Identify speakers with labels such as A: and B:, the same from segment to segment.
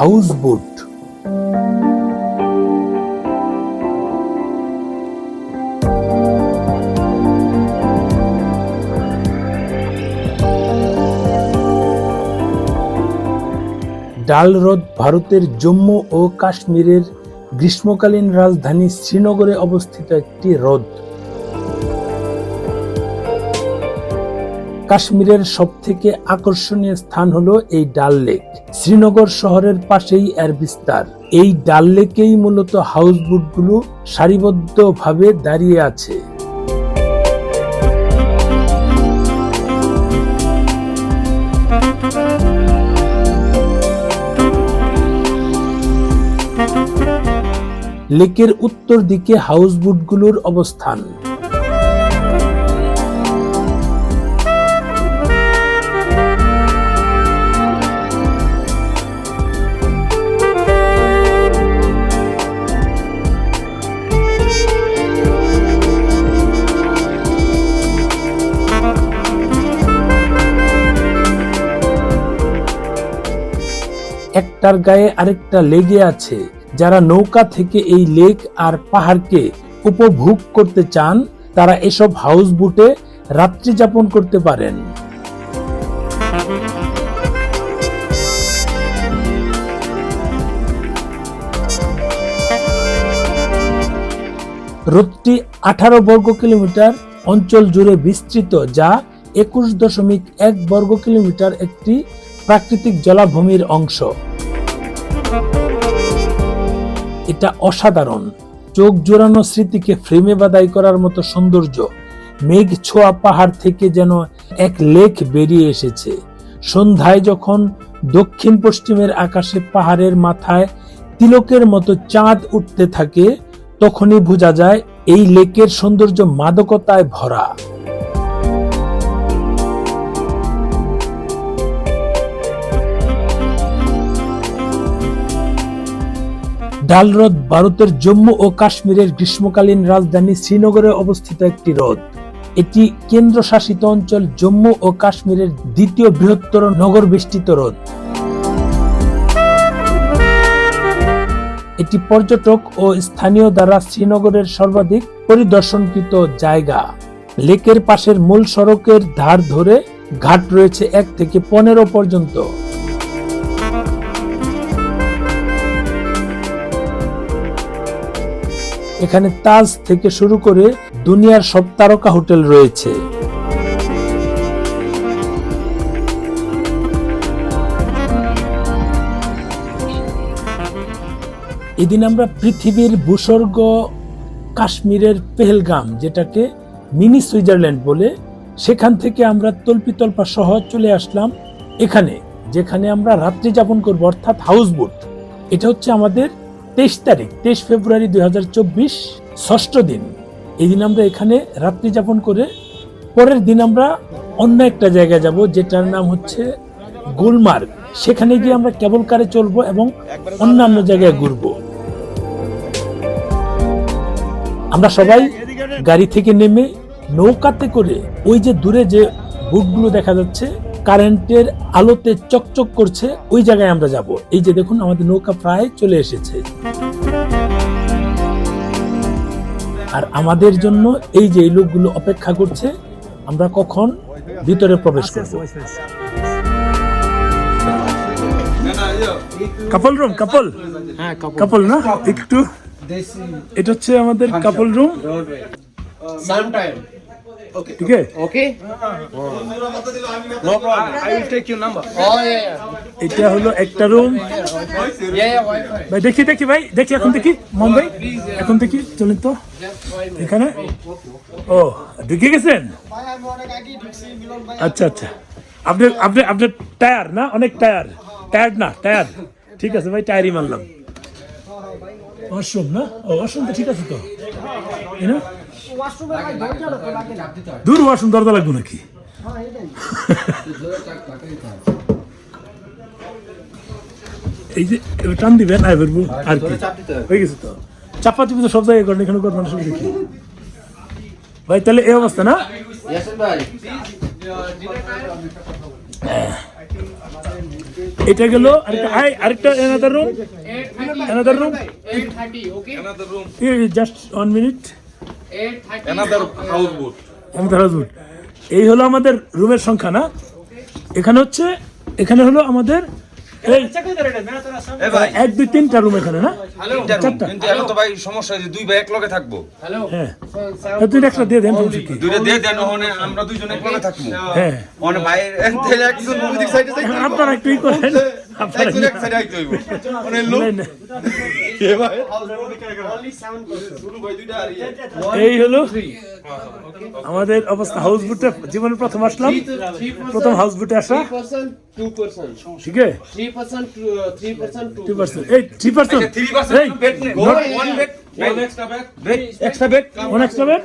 A: House boat ডাল হ্রদ ভারতের জম্মু ও কাশ্মীরের গ্রীষ্মকালীন রাজধানী শ্রীনগরে অবস্থিত একটি হ্রদ। কাশ্মীরের সবথেকে আকর্ষণীয় স্থান হলো এই ডাল লেক। শ্রীনগর শহরের পাশেই এর বিস্তার। এই ডাল লেকেই মূলত হাউসবোটগুলো সারিবদ্ধভাবে দাঁড়িয়ে আছে। লেকের উত্তর দিকে হাউসবোটগুলোর অবস্থান। একটার গায়ে আরেকটা লেগে আছে। যারা নৌকা থেকে এই লেক আর পাহাড়কে উপভোগ করতে চান, তারা এসব হাউস বুটে রাত্রি যাপন করতে পারেন। হ্রদটি আঠারো বর্গ কিলোমিটার অঞ্চল জুড়ে বিস্তৃত, যা একুশ দশমিক এক বর্গ কিলোমিটার একটি প্রাকৃতিক জলাভূমির অংশ। এটা অসাধারণ। চোখ জোড়ানো স্মৃতিকে ফ্রেমে বাদাই করার মতো সৌন্দর্য। মেঘ ছোঁয়া পাহাড় থেকে যেন এক লেক বেরিয়ে এসেছে। সন্ধ্যায় যখন দক্ষিণ পশ্চিমের আকাশে পাহাড়ের মাথায় তিলকের মতো চাঁদ উঠতে থাকে, তখনই বোঝা যায় এই লেকের সৌন্দর্য মাদকতায় ভরা। ডাল হ্রদ ভারতের জম্মু ও কাশ্মীরের গ্রীষ্মকালীন রাজধানী শ্রীনগরে অবস্থিত একটি হ্রদ এটি কেন্দ্রশাসিত অঞ্চল জম্মু ও কাশ্মীরের দ্বিতীয় বৃহত্তর নগর বেষ্টিত হ্রদ এটি পর্যটক ও স্থানীয় দ্বারা শ্রীনগরের সর্বাধিক পরিদর্শনকৃত জায়গা। লেকের পাশের মূল সড়কের ধার ধরে ঘাট রয়েছে এক থেকে পনেরো পর্যন্ত। এখানে তাজ থেকে শুরু করে দুনিয়ার সব তারকা হোটেল রয়েছে। এদিন আমরা পৃথিবীর ভূস্বর্গ কাশ্মীরের পেহেলগাম, যেটাকে মিনি সুইজারল্যান্ড বলে, সেখান থেকে আমরা তল্পিতল্পা সহ চলে আসলাম এখানে, যেখানে আমরা রাত্রি যাপন করব, অর্থাৎ হাউসবোট। এটা হচ্ছে আমাদের তেইশ তারিখ, তেইশ ফেব্রুয়ারি দুই হাজার চব্বিশ, ষষ্ঠ দিন। এই দিন আমরা এখানে রাত্রি যাপন করে পরের দিন আমরা অন্য একটা জায়গায় যাব, যেটার নাম হচ্ছে গুলমার্গ। সেখানে গিয়ে আমরা কেবল কারে চলবো এবং অন্যান্য জায়গায় ঘুরবো। আমরা সবাই গাড়ি থেকে নেমে নৌকাতে করে ওই যে দূরে যে বুটগুলো দেখা যাচ্ছে কারেন্টের আলোতে চকচক করছে ওই জায়গায় আমরা যাব। এই যে দেখুন আমাদের নৌকা প্রায় চলে এসেছে। আর আমাদের জন্য এই যে এই লোকগুলো অপেক্ষা করছে আমরা কখন ভিতরে প্রবেশ করব? কাপল রুম কাপল
B: হ্যাঁ
A: কাপল না? একটু। এটা হচ্ছে আমাদের কাপল রুম
B: sometime
A: ঠিক আছে
B: okay? No problem. I will take your number. Oh yeah yeah.
A: এটা হলো একটা রুম ভাই দেখি দেখি ভাই দেখি এখন দেখি মুম্বাই। এখন দেখি চলেন তো। এখানে। ও ঢুকে গেছেন? আচ্ছা আচ্ছা। আপনি আপনি আপনার টায়ার না? অনেক টায়ার। টায়ার না টায়ার। ঠিক আছে ভাই টায়ারই মানলাম। ওয়াশরুম না? ও ওয়াশরুম তো ঠিক আছে তো। না? দূর ওয়াশরুম দরজা লাগবে নাকি? এই যে টান দিবেন আর বেরবো আর কি? হয়ে। গেছে তো। চাপা চিপি তো সব জায়গায় করেন এখানে করবেন অসুবিধা কি? ভাই তাহলে এই অবস্থা না?
C: এটা গেল আরেকটা আই আরেকটা another room?
B: 830, okay?
D: Just
C: one minute এই হলো আমাদের রুমের সংখ্যা না এখানে হচ্ছে এখানে হলো আমাদের এই এক দুই তিনটা রুম এখানে না
D: তো ভাই সমস্যা যে দুই ভাই এক লগে থাকব.
C: হ্যাঁ তুই একটা দিয়ে দেন
D: দুইটা দিয়ে দেন ওখানে আমরা দুইজন এক লগে থাকব
C: হ্যাঁ
D: মানে ভাই একজন সাইডে
C: আপনারা একটু করেন
D: আইতে হইব। মানে
C: এই হলো আমাদের অবস্থা। হাউস বুটে জীবনে প্রথম আসলাম। প্রথম হাউস বুটে আসা. ঠিক আছে? থ্রি এই three percent
D: three percent bed নেই।
B: Go ahead.
D: One bed bed extra
C: bed bed extra
B: bed one extra bed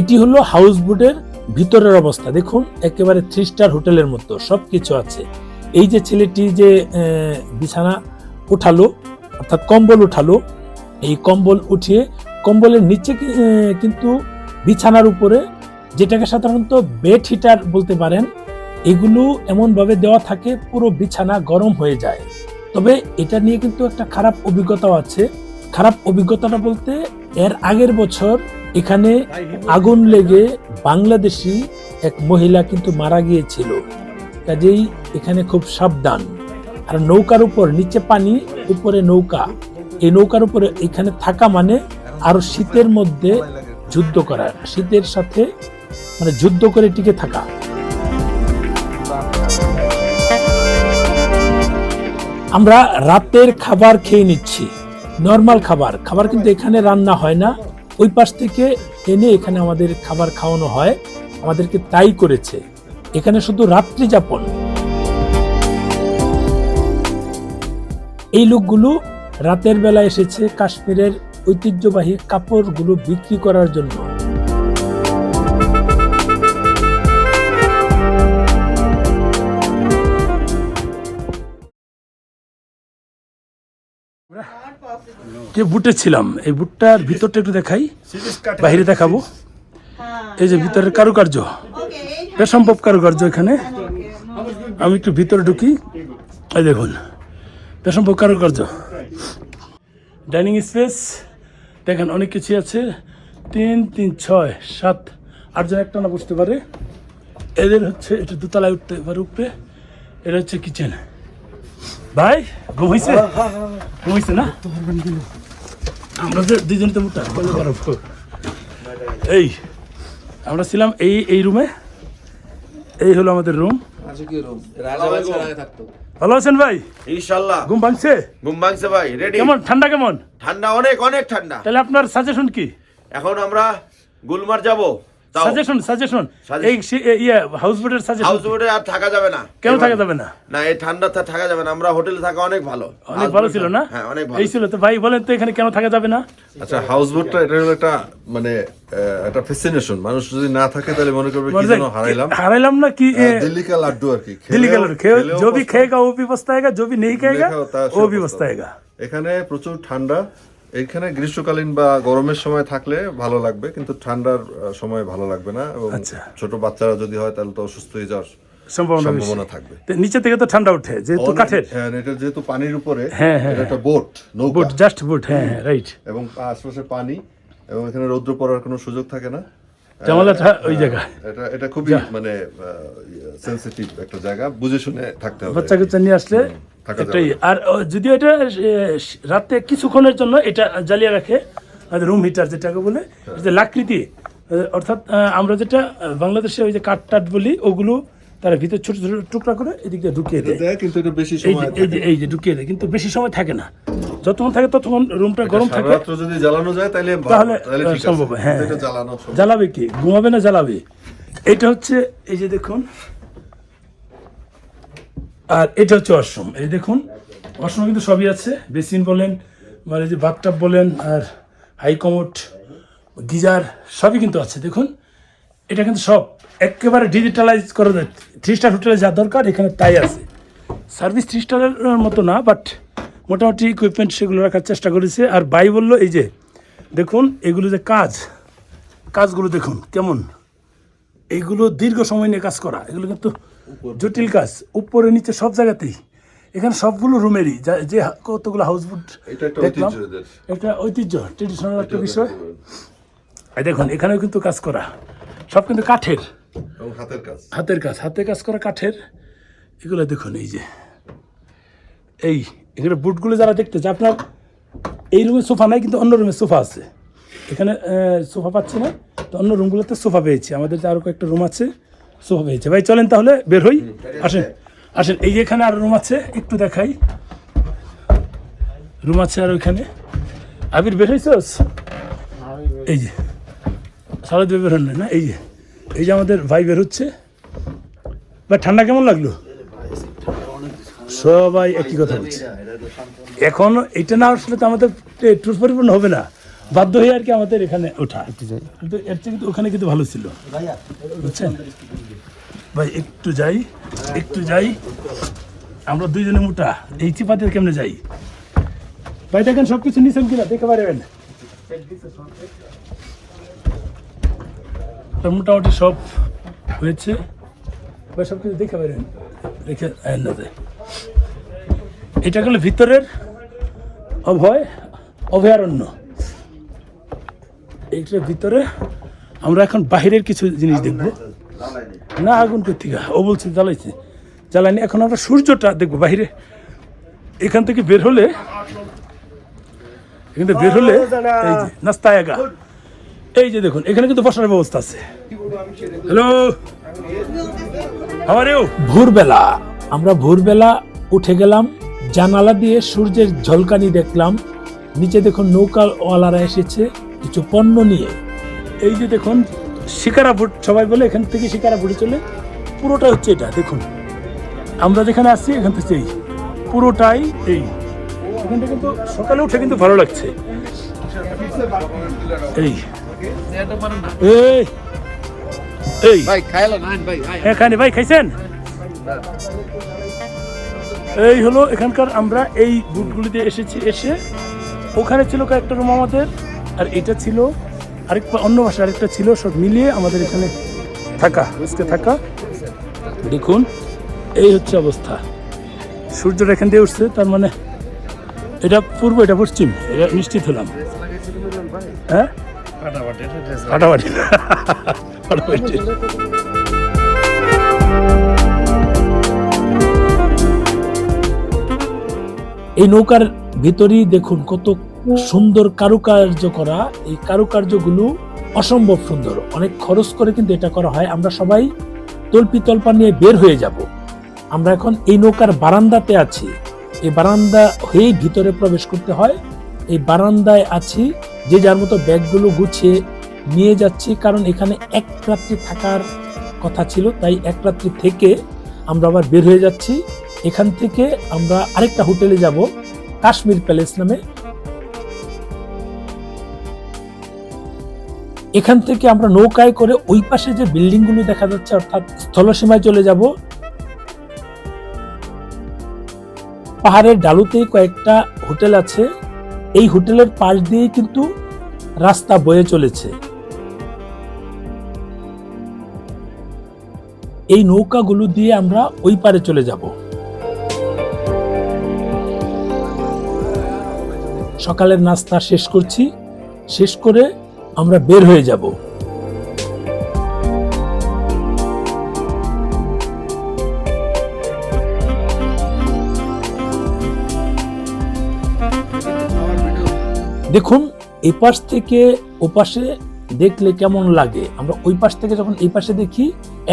C: এটি হলো হাউস বোটের ভিতরের অবস্থা। দেখুন, একেবারে থ্রি স্টার হোটেলের মতো, সবকিছু আছে। এই যে ছেলেটি যে বিছানা উঠালো, অর্থাৎ কম্বল উঠালো, এই কম্বল উঠিয়ে, কম্বলের নিচে কিন্তু বিছানার উপরে, যেটাকে সাধারণত বেড হিটার বলতে পারেন, এগুলো এমনভাবে দেওয়া থাকে, পুরো বিছানা গরম হয়ে যায়। তবে এটা নিয়ে কিন্তু একটা খারাপ অভিজ্ঞতাও আছে। খারাপ অভিজ্ঞতাটা বলতে, এর আগের বছর এখানে আগুন লেগে বাংলাদেশি এক মহিলা কিন্তু মারা গিয়েছিল। কাজেই এখানে খুব সাবধান। আর নৌকার উপর, নিচে পানি, উপরে নৌকা। এই নৌকার উপরে এখানে থাকা মানে আরও শীতের মধ্যে যুদ্ধ করা। শীতের সাথে মানে যুদ্ধ করে টিকে থাকা। আমরা রাতের খাবার খেয়ে নিচ্ছি। নর্মাল খাবার। খাবার কিন্তু এখানে রান্না হয় না। ওই পাশ থেকে এনে এখানে আমাদের খাবার খাওয়ানো হয়। আমাদেরকে তাই করেছে। এখানে শুধু রাত্রি যাপন। এই লোকগুলো রাতের বেলা এসেছে কাশ্মীরের ঐতিহ্যবাহী কাপড়গুলো বিক্রি করার জন্য। যে বুটে ছিলাম এই বুটটার ভিতরটা একটু দেখাই বাইরে দেখাবো। এই যে ভিতরের কারুকার্য বেশ সম্ভব কারুকার্য এখানে। আমি একটু ভিতরে ঢুকি এই দেখুন বেশ সম্ভব কারুকার্য। ডাইনিং স্পেস দেখেন অনেক কিছু আছে। তিন তিন ছয় সাত আটজন একটা না বসতে পারে। এদের হচ্ছে এটা দোতলায় উঠতে পারে উপরে এটা হচ্ছে কিচেন। ভাই ঘুম হয়েছে ঘুম না? আমরা যে দুজন তো মোটা পারব এই আমরা ছিলাম এই এই রুমে এই হলো আমাদের রুম ভালো আছেন ভাই?
E: ইনশাল্লাহ।
C: ঘুম ভাঙছে?
E: ঘুম ভাঙছে ভাই রেডি
C: কেমন? ঠান্ডা কেমন?
E: ঠান্ডা অনেক অনেক ঠান্ডা।
C: তাহলে আপনার সাজেশন কি?
E: এখন আমরা গুলমার যাব।
C: Suggestion suggestion
E: Suggestion.
C: এই সে- এ- ইয়ে হাউস বোটের সাজেশন
E: হাউস বোটে আর থাকা যাবে না
C: কেন
E: এবার-
C: থাকা যাবে না
E: না এই ঠান্ডাতে থাকা যাবে না আমরা হোটেলে থাকা অনেক ভালো
C: অনেক
E: House
C: ভালো
E: boat-
C: ছিল না
E: হ্যাঁ অনেক ভালো
C: এই ছিল তো ভাই বলেন তো এখানে কেন থাকা যাবে না
F: আচ্ছা হাউস বোটটা এটা হলো একটা মানে আহ, একটা ফেসিনেশন মানুষ যদি না থাকে তাহলে মনে করবে কি যেন হারাইলাম
C: হারাইলাম না কি
F: আহ, দিল্লি কা লাড্ডু আর কি
C: दिल्ली का
F: খেলেও-
C: लड़के खेल
F: খেলেও
C: जो भी
F: পস্তাবো।
C: खाएगा वो भी पछताएगा जो भी नहीं खाएगा
F: লেখাও তা
C: वो
F: সে
C: भी
F: পস্তাবো।
C: पछताएगा
F: এখানে প্রচুর ঠান্ডা এখানে গ্রীষ্মকালীন বা গরমের সময় থাকলে ভালো লাগবে কিন্তু ঠান্ডার সময় ভালো লাগবে না এবং
C: আচ্ছা।
F: ছোট বাচ্চারা যদি হয় তাহলে তো অসুস্থ হয়ে যাওয়ার
C: সম্ভাবনা
F: থাকবে।
C: নিচে থেকে তো ঠান্ডা যেহেতু কাঠের।
F: হ্যাঁ এটা যেহেতু পানির উপরে
C: হ্যাঁ, হ্যাঁ,
F: এটা একটা বোট নৌকা।
C: বুট জাস্ট বুট হ্যাঁ হ্যাঁ রাইট
F: এবং আশপাশে পানি এবং এখানে রৌদ্র পড়ার কোনো সুযোগ থাকে না।
C: জামালাটা ওই জায়গায়।
F: এটা এটা খুবই মানে সেনসিটিভ একটা জায়গা বুঝে শুনে থাকতে হবে।
C: বাচ্চা কাচ্চা নিয়ে আসলে আর যদিও এটা রাতে কিছুক্ষণের জন্য এটা জ্বালিয়ে রাখে রুম হিটার যেটাকে বলে যে লাকৃতি অর্থাৎ আমরা যেটা বাংলাদেশে ওই যে কাঠ টাট বলি ওগুলো তারা ভিতরে ছোট ছোট টুকরা করে এদিক দিয়ে ঢুকিয়ে দেয়।
F: কিন্তু এটা বেশি
C: এই যে
F: সময়
C: এই যে এই যে ঢুকিয়ে দেয় কিন্তু বেশি সময় থাকে না। যতক্ষণ থাকে ততক্ষণ রুমটা গরম থাকে।
F: রাত্র যদি জ্বালানো যায় তাহলে
C: তাহলে, সম্ভব, হ্যাঁ। জ্বালাবে কি? ঘুমাবে না জ্বালাবে? এটা হচ্ছে এই যে দেখুন আর এটা হচ্ছে ওয়াশরুম এই দেখুন ওয়াশরুম কিন্তু সবই আছে। বেসিন বলেন মানে যে বাথটাব বলেন, আর হাই কমোড গিজার, সবই কিন্তু আছে। দেখুন, এটা কিন্তু সব একেবারে ডিজিটালাইজ করা যায়। থ্রি স্টার হোটেলে যা দরকার, এখানে তাই আছে। সার্ভিস থ্রি স্টারের মতো না বাট মোটামুটি ইকুইপমেন্ট সেগুলো রাখার চেষ্টা করেছে। আর বাই বলল, এই যে, দেখুন, এগুলো যে কাজ, কাজগুলো দেখুন, কেমন? এইগুলো দীর্ঘ সময় নিয়ে কাজ করা। এগুলো কিন্তু জটিল কাজ উপরে নিচে সব জায়গাতেই। এখানে সবগুলো রুমেরই যে কতগুলো হাউসবোট দেখলাম। এটা ঐতিহ্য ট্রেডিশনাল একটা বিষয়। দেখুন এখানেও কিন্তু কাজ করা। সব কিন্তু কাঠের।
F: হাতের কাজ।
C: হাতের কাজ হাতে কাজ করা কাঠের। এগুলো দেখুন এই যে। এই এখানে বুটগুলো যারা দেখতে চায় আপনার এই রুমে সোফা নাই কিন্তু অন্য রুমে সোফা আছে। এখানে সোফা পাচ্ছি না তো অন্য রুমগুলোতে সোফা পেয়েছি। আমাদের যে আরও কয়েকটা রুম আছে সোফা পেয়েছে ভাই চলেন তাহলে বের হই। আসেন। আসেন এই যে এখানে আরও রুম আছে একটু দেখাই। রুম আছে আর ওইখানে। আবির বের হয়েছস এই যে সারা দুই বের হন না? এই যে এই যে আমাদের ভাই বের হচ্ছে। ভাই ঠান্ডা কেমন লাগল? সবাই একই কথা বলছে। এখন এটা না আসলে তো আমাদের ট্যুর পরিপূর্ণ হবে না। বাধ্য হয়ে আর কি আমাদের এখানে ওঠা। কিন্তু এর থেকে কিন্তু ওখানে কিন্তু ভালো ছিল। বুঝছেন? ভাই একটু যাই একটু যাই। আমরা দুইজনে মোটা। এই চিপাতে কেমনে যাই? ভাই দেখেন সব কিছু নিছেন কিনা? দেখতে পারবেন মোটামুটি সব হয়েছে। বা সব কিছু দেখে পারেন রেখে আয়েন না এটা গেল ভিতরের অভয় অভয়ারণ্য। এইটার ভিতরে আমরা এখন বাহিরের কিছু জিনিস দেখব। না, আগুন কোথেকে ও বলছে, জ্বালাইছে। জ্বালানি এখন আমরা সূর্যটা দেখব বাহিরে। এখান থেকে বের হলে, এখান থেকে বের হলে, এই যে, নাস্তায়াগা। এই যে দেখুন, এখানে কিন্তু বসার ব্যবস্থা আছে। হ্যালো? আমার ভোরবেলা, আমরা ভোরবেলা উঠে গেলাম, জানালা দিয়ে সূর্যের ঝলকানি দেখলাম। নিচে দেখুন নৌকাওয়ালারা এসেছে। কিছু পণ্য নিয়ে। এই যে দেখুন শিকারা বুট সবাই বলে এখান থেকে শিকারা বুটে চলে। পুরোটা হচ্ছে এটা দেখুন। আমরা যেখানে আসছি এখান থেকে এই। পুরোটাই এই। এখান থেকে কিন্তু সকালে উঠে কিন্তু ভালো লাগছে। এই। এই। এই। এখানে ভাই খাইছেন? এই হলো এখানকার আমরা এই বুটগুলিতে এসেছি এসে ওখানে ছিল কয়েকটা রুম আমাদের। আর এটা ছিল আরেক অন্য ভাষা আরেকটা ছিল, সব মিলিয়ে আমাদের এখানে থাকা, আজকে থাকা। দেখুন, এই হচ্ছে অবস্থা। সূর্যটা এখান দিয়ে উঠছে, তার মানে এটা পূর্ব, এটা পশ্চিম, এটা নিশ্চিত হলাম। হ্যাঁ? এই নৌকার ভিতরেই দেখুন কত সুন্দর কারুকার্য করা, এই কারুকার্যগুলো অসম্ভব সুন্দর। অনেক খরচ করে কিন্তু এটা করা হয়। আমরা সবাই তল্পি তল্পা নিয়ে বের হয়ে যাব। আমরা এখন এই নৌকার বারান্দাতে আছি। এই বারান্দা হয়েই ভিতরে প্রবেশ করতে হয়। এই বারান্দায় আছি। যে যার মতো ব্যাগগুলো গুছিয়ে নিয়ে যাচ্ছি। কারণ এখানে এক রাত্রি থাকার কথা ছিল। তাই এক রাত্রি থেকে আমরা আবার বের হয়ে যাচ্ছি। এখান থেকে আমরা আরেকটা হোটেলে যাব। কাশ্মীর প্যালেস নামে। এখান থেকে আমরা নৌকায় করে ওই পাশে যে বিল্ডিংগুলো দেখা যাচ্ছে, অর্থাৎ স্থলসীমায় চলে যাব। পাহাড়ের ডালুতেই কয়েকটা হোটেল আছে। এই হোটেলের পাশ দিয়েই কিন্তু রাস্তা বয়ে চলেছে। এই নৌকাগুলো দিয়ে আমরা ওই পারে চলে যাব। সকালের নাস্তা শেষ করছি। শেষ করে আমরা বের হয়ে যাব। দেখুন, এপাশ থেকে ওপাশে দেখলে কেমন লাগে? আমরা ওই পাশ থেকে যখন এই পাশে দেখি,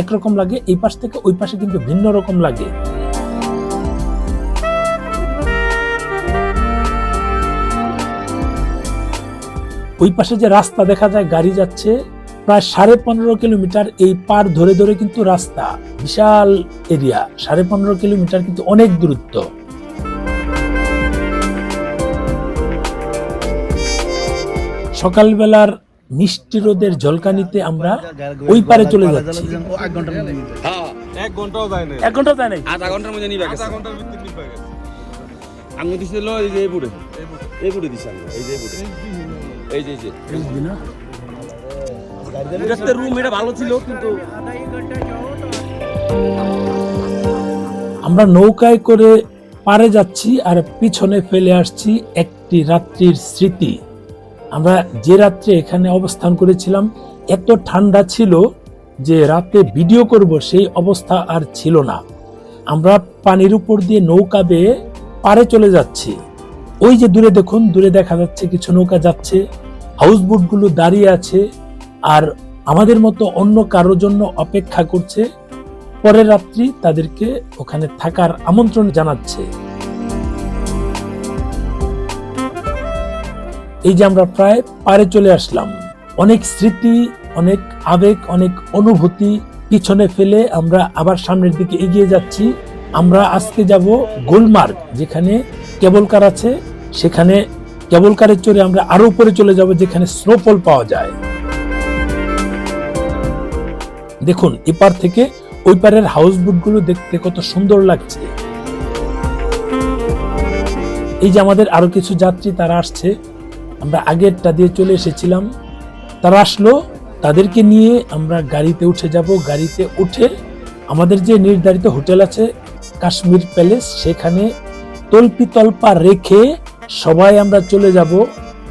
C: একরকম লাগে, এই পাশ থেকে ওই পাশে কিন্তু ভিন্ন রকম লাগে। ওই পাশে যে রাস্তা দেখা যায় গাড়ি যাচ্ছে প্রায় সাড়ে পনেরো কিলোমিটার এই পার ধরে ধরে কিন্তু রাস্তা বিশাল এরিয়া সাড়ে পনেরো কিলোমিটার কিন্তু অনেক দূরত্ব। সকালবেলার মিষ্টি রোদের ঝলকানিতে আমরা ওই পারে চলে যাচ্ছি।
D: এক ঘন্টাও যায় না
C: এক ঘণ্টা যায় নাই?
D: আধা ঘণ্টার মধ্যে নিবে আধা ঘণ্টার ভিতরে নিবে আমি দিছিল এই যে এই বুড়ে এই দিছে এই যে এই বুড়ে এই যে
C: না?
D: এটাতে রুম এটা ভালো ছিল কিন্তু
A: আমরা নৌকায় করে পারে যাচ্ছি আর পিছনে ফেলে আসছি একটি রাত্রির স্মৃতি। আমরা যে রাত্রে এখানে অবস্থান করেছিলাম এত ঠান্ডা ছিল যে রাতে ভিডিও করব সেই অবস্থা আর ছিল না। আমরা পানির উপর দিয়ে নৌকা বেয়ে পারে চলে যাচ্ছি। ওই যে দূরে দেখুন, দূরে দেখা যাচ্ছে কিছু নৌকা যাচ্ছে হাউস বোটগুলো দাঁড়িয়ে আছে, আর আমাদের মতো অন্য কারোর জন্য অপেক্ষা করছে। পরের রাত্রি তাদেরকে ওখানে থাকার আমন্ত্রণ জানাচ্ছে। এই যে আমরা প্রায় পারে চলে আসলাম। অনেক স্মৃতি, অনেক আবেগ, অনেক অনুভূতি পিছনে ফেলে আমরা আবার সামনের দিকে এগিয়ে যাচ্ছি। আমরা আজকে যাব গোলমার্গ, যেখানে কেবল কার আছে সেখানে কেবল কারে চড়ে আমরা আরও উপরে চলে যাব যেখানে স্নোফল পাওয়া যায়। দেখুন, এপার থেকে ওই পারের হাউসগুলো দেখতে কত সুন্দর লাগছে। এই যে আমাদের আরও কিছু যাত্রী তারা আসছে, আমরা আগেরটা দিয়ে চলে এসেছিলাম। তারা আসলো, তাদেরকে নিয়ে আমরা গাড়িতে উঠে যাব। গাড়িতে উঠে আমাদের যে নির্ধারিত হোটেল আছে, কাশ্মীর প্যালেস সেখানে তল্পি তল্পা রেখে সবাই আমরা চলে যাব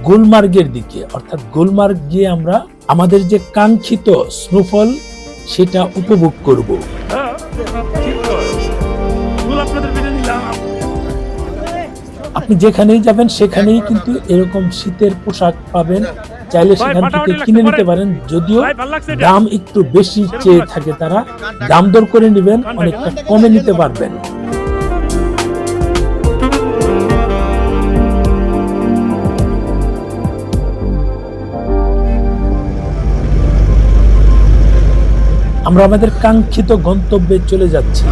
A: গুলমার্গের দিকে। অর্থাৎ গুলমার্গ গিয়ে আমরা আমাদের যে কাঙ্ক্ষিত স্নোফল সেটা উপভোগ করব। আপনি যেখানেই যাবেন সেখানেই কিন্তু এরকম শীতের পোশাক পাবেন। চাইলে সেখান থেকে কিনে নিতে পারেন। যদিও দাম একটু বেশি চেয়ে থাকে তারা। দাম দর করে নেবেন অনেকটা কমে নিতে পারবেন। আমরা আমাদের কাঙ্ক্ষিত গন্তব্যে চলে যাচ্ছি।